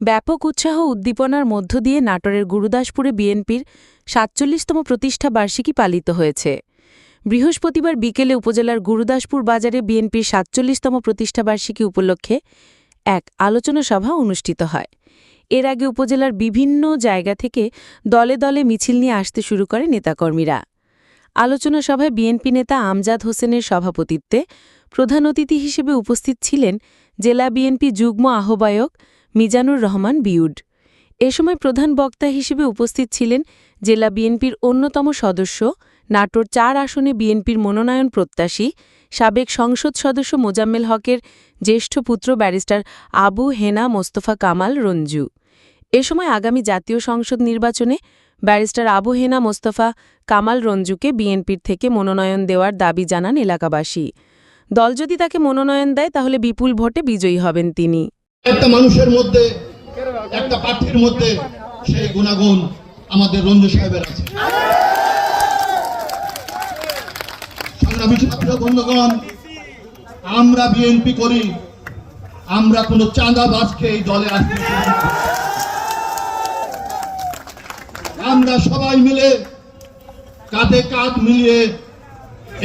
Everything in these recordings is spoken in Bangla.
ব্যাপক উৎসাহ উদ্দীপনার মধ্য দিয়ে নাটোরের গুরুদাসপুরে বিএনপির সাতচল্লিশতম প্রতিষ্ঠা বার্ষিকী পালিত হয়েছে। বৃহস্পতিবার বিকেলে উপজেলার গুরুদাসপুর বাজারে বিএনপির সাতচল্লিশতম প্রতিষ্ঠাবার্ষিকী উপলক্ষে এক আলোচনা সভা অনুষ্ঠিত হয়। এর আগে উপজেলার বিভিন্ন জায়গা থেকে দলে দলে মিছিল নিয়ে আসতে শুরু করে নেতাকর্মীরা। আলোচনা সভায় বিএনপি নেতা আমজাদ হোসেনের সভাপতিত্বে প্রধান অতিথি হিসেবে উপস্থিত ছিলেন জেলা বিএনপি যুগ্ম আহ্বায়ক মিজানুর রহমান বিউড। এ সময় প্রধান বক্তা হিসেবে উপস্থিত ছিলেন জেলা বিএনপির অন্যতম সদস্য, নাটোর চার আসনে বিএনপির মনোনয়ন প্রত্যাশী, সাবেক সংসদ সদস্য মোজাম্মেল হকের জ্যেষ্ঠ পুত্র ব্যারিস্টার আবু হেনা মোস্তফা কামাল রঞ্জু। এ সময় আগামী জাতীয় সংসদ নির্বাচনে ব্যারিস্টার আবু হেনা মোস্তফা কামাল রঞ্জুকে বিএনপির থেকে মনোনয়ন দেওয়ার দাবি জানান এলাকাবাসী। দল যদি তাকে মনোনয়ন দেয়, তাহলে বিপুল ভোটে বিজয়ী হবেন তিনি। একটা মানুষের মধ্যে, একটা প্রার্থীর মধ্যে সেই গুণাগুণ আমাদের রঞ্জু সাহেবের আছে। আমরা বিএনপি করি, আমরা কোনো চাঁদাবাজকে এই দলে আসতে আমরা সবাই মিলে কাঁধে কাঁধ মিলিয়ে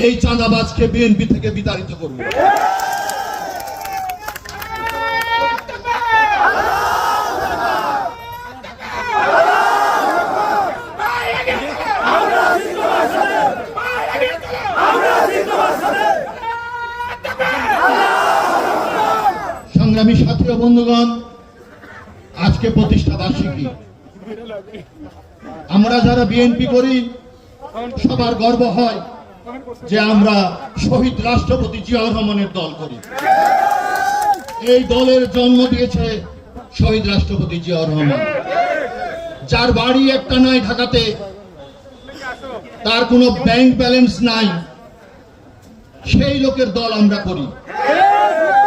এই চাঁদাবাজকে বিএনপি থেকে বিতাড়িত করব। সংগ্রামী সাথী ও বন্ধুগণ, আজকে প্রতিষ্ঠা বার্ষিকী। আমরা যারা বিএনপি করি, সবার গর্ব হয় যে আমরা শহীদ রাষ্ট্রপতি জিয়াউর রহমানের দল করি। এই দলের জন্ম দিয়েছে শহীদ রাষ্ট্রপতি জিয়াউর রহমান। যার বাড়ি একটা নাই ঢাকাতে, তার কোনো ব্যাংক ব্যালেন্স নাই। সেই লোকের দল আমরা করি।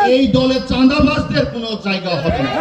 এই দলে চাঁদাবাজদের কোনো জায়গা হবে না।